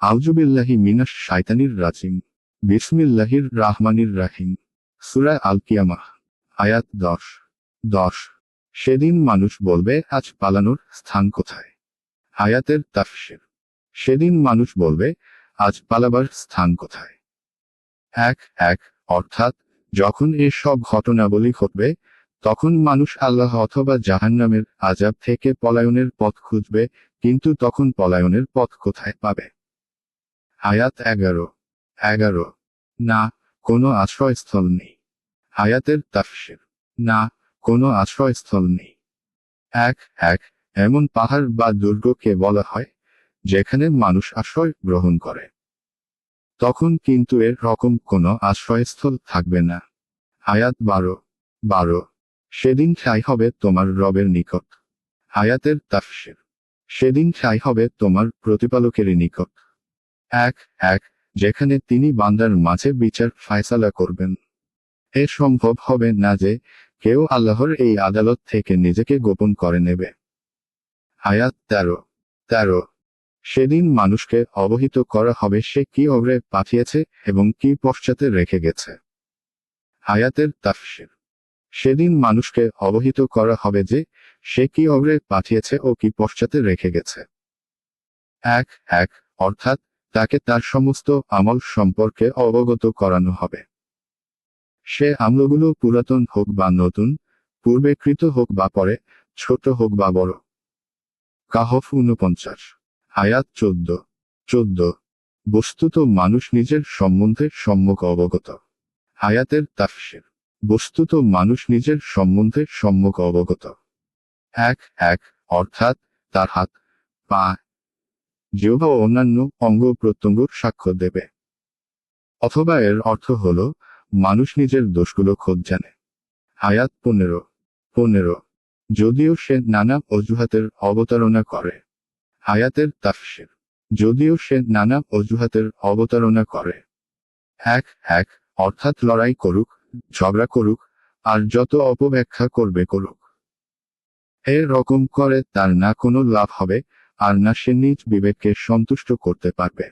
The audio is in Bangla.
আউজুবিল্লাহি মিনাস শাইতানির রাজিম, বিসমিল্লাহির রাহমানির রাহিম। সুরা আল কিয়ামাহ আয়াত দশ। দশ। সেদিন মানুষ বলবে, আজ পালানোর স্থান কোথায়? আয়াতের তাফসির। সেদিন মানুষ বলবে, আজ পালাবার স্থান কোথায়? এক এক। অর্থাৎ, যখন এসব ঘটনাবলী ঘটবে, তখন মানুষ আল্লাহ অথবা জাহান্নামের আজাব থেকে পলায়নের পথ খুঁজবে, কিন্তু তখন পলায়নের পথ কোথায় পাবে? আয়াত এগারো। এগারো। না, কোনো আশ্রয়স্থল নেই। আয়াতের তাফসির। না, কোনো আশ্রয়স্থল নেই। এক এক, এমন পাহাড় বা দুর্গকে বলা হয়, যেখানে মানুষ আশ্রয় গ্রহণ করে। তখন কিন্তু এর রকম কোনো আশ্রয়স্থল থাকবে না। আয়াত বারো। বারো। সেদিন ছাই হবে তোমার রবের নিকট। আয়াতের তাফসির। সেদিন ঠাই হবে তোমার প্রতিপালকেরই নিকট। এক এক, যেখানে তিনি বান্দার মাঝে বিচার ফায়সালা করবেন। এ সম্ভব হবে না যে কেউ আল্লাহর এই আদালত থেকে নিজেকে গোপন করে নেবে। আয়াত তেরো তেরো, সেদিন মানুষকে অবহিত করা হবে সে কি অগ্রে পাঠিয়েছে এবং কি পশ্চাতে রেখে গেছে। আয়াতের তাফসির, সেদিন মানুষকে অবহিত করা হবে যে সে কি অগ্রে পাঠিয়েছে ও কি পশ্চাতে রেখে গেছে। এক এক, অর্থাৎ তাকে তার সমস্ত আমল সম্পর্কে অবগত করানো হবে। সে আমলগুলো পুরাতন হোক বা নতুন পূর্বেকৃত হোক বা পরে, ছোট হোক বা বড়। কাহফ ঊনপঞ্চাশ। আয়াত চোদ্দ। চোদ্দ। বস্তুত মানুষ নিজের সম্বন্ধে সম্মুখ অবগত। আয়াতের তাফসির। বস্তুত মানুষ নিজের সম্বন্ধে সম্মুখ অবগত। এক এক, অর্থাৎ তার হাত, পা জিহ্বা ও অন্যান্য অঙ্গ প্রত্যঙ্গ সাক্ষ্য দেবে। অথবা এর অর্থ হল, মানুষ নিজের দোষগুলো খোঁজ জানে। আয়াত পনেরো। পনেরো। যদিও সে নানা অজুহাতের অবতারণা করে। আয়াতের তাফসির। যদিও সে নানা অজুহাতের অবতারণা করে। এক এক, অর্থাৎ লড়াই করুক, ঝগড়া করুক, আর যত অপব্যাখ্যা করবে করুক। এর রকম করে তার না কোনো লাভ হবে আর না সে নিজ বিবেককে সন্তুষ্ট করতে পারবে।